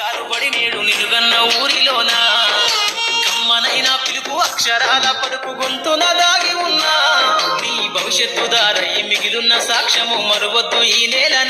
బడి నేడు నిలుగన్న ఊరిలోన? కమ్మనైన పిలుపు అక్షరాల పలుపు గొంతున దాగి ఉన్నా. నీ భవిష్యత్తు దారై మిగిలున్న సాక్ష్యము మరువద్దు ఈ నేలన.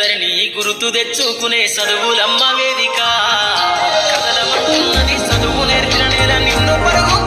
అందరినీ గుర్తు తెచ్చుకునే చదువులమ్మ వేదిక. కథలమంటున్నది చదువు నేర్చిన నేల నిన్ను పరుగు